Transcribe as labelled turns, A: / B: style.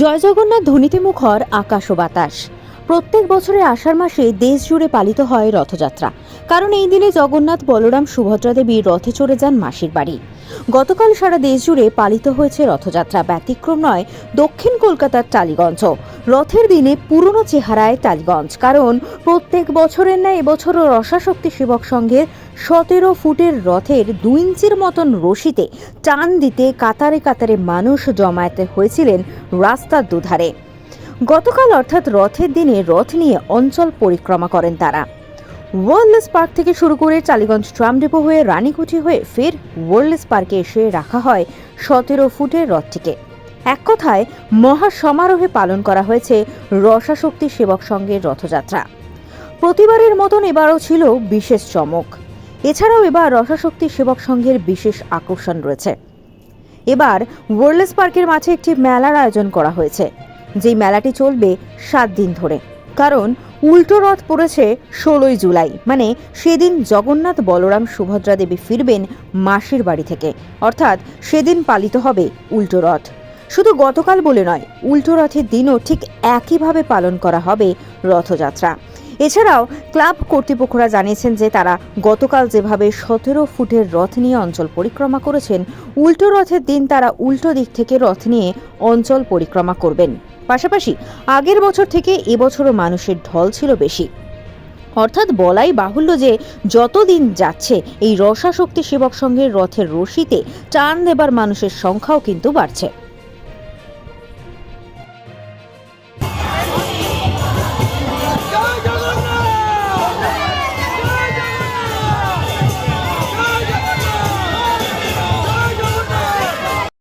A: জয় জগন্নাথ, ধ্বনিতে মুখর, আকাশ ও বাতাস। প্রত্যেক বছরে আষাঢ় মাসে দেশ জুড়ে পালিত হয় রথযাত্রা। কারণ এই দিনে জগন্নাথ, বলরাম, সুভদ্রা দেবী রথে চড়ে যান মাসির বাড়ি। গতকাল সারা দেশ জুড়ে পালিত হয়েছে রথযাত্রা। ব্যতিক্রম নয়, দক্ষিণ কলকাতার টালিগঞ্জ। রথের দিনে পুরনো চেহারায় টালিগঞ্জ। কারণ প্রত্যেক বছরের ন্যায় এবছরও রসাশক্তি সেবক সংঘের সতেরো ফুটের রথের দু ইঞ্চির মতন রশিতে টান দিতে কাতারে কাতারে মানুষ জমায়েতে হয়েছিলেন রাস্তার দুধারে। গতকাল অর্থাৎ রথের দিনে রথ নিয়ে অঞ্চল পরিক্রমা করেন তারা। ওয়ার্ল্ডলেস পার্ক থেকে শুরু করে টালিগঞ্জ ট্রাম ডিপো হয়ে রানীকুঠি হয়ে ফের ওয়ার্ল্ডলেস পার্কে এসে রাখা হয় সতেরো ফুটের রথটিকে। এক কথায়, মহা সমারোহে পালন করা হয়েছে রসাশক্তি সেবক সংঘের রথযাত্রা। প্রতিবারের মতন এবারও ছিল বিশেষ চমক। এছাড়াও এবার রসাশক্তি সেবক সংঘের বিশেষ আকর্ষণ রয়েছে। এবার ওয়ার্ল্ডলেস পার্কের মাঝে একটি মেলার আয়োজন করা হয়েছে, যেই মেলাটি চলবে সাত দিন ধরে। কারণ উল্টো রথ পড়েছে ষোলোই জুলাই। মানে সেদিন জগন্নাথ বলরাম সুভদ্রা দেবী ফিরবেন মাসির বাড়ি থেকে। অর্থাৎ সেদিন পালিত হবে উল্টো রথ। শুধু গতকাল বলে নয়, উল্টো রথের দিনও ঠিক একইভাবে পালন করা হবে রথযাত্রা। এছাড়াও ক্লাব কর্তৃপক্ষরা জানিয়েছেন যে তারা গতকাল যেভাবে সতেরো ফুটের রথ নিয়ে অঞ্চল পরিক্রমা করেছেন, উল্টো রথের দিন তারা উল্টো দিক থেকে রথ নিয়ে অঞ্চল পরিক্রমা করবেন। পাশাপাশি আগের বছর থেকে এবছরও মানুষের ঢল ছিল বেশি। অর্থাৎ বলাই বাহুল্য যে যতদিন যাচ্ছে, এই রসাশক্তি সেবক সংঘের রথের রশিতে টান দেবার মানুষের সংখ্যাও কিন্তু বাড়ছে।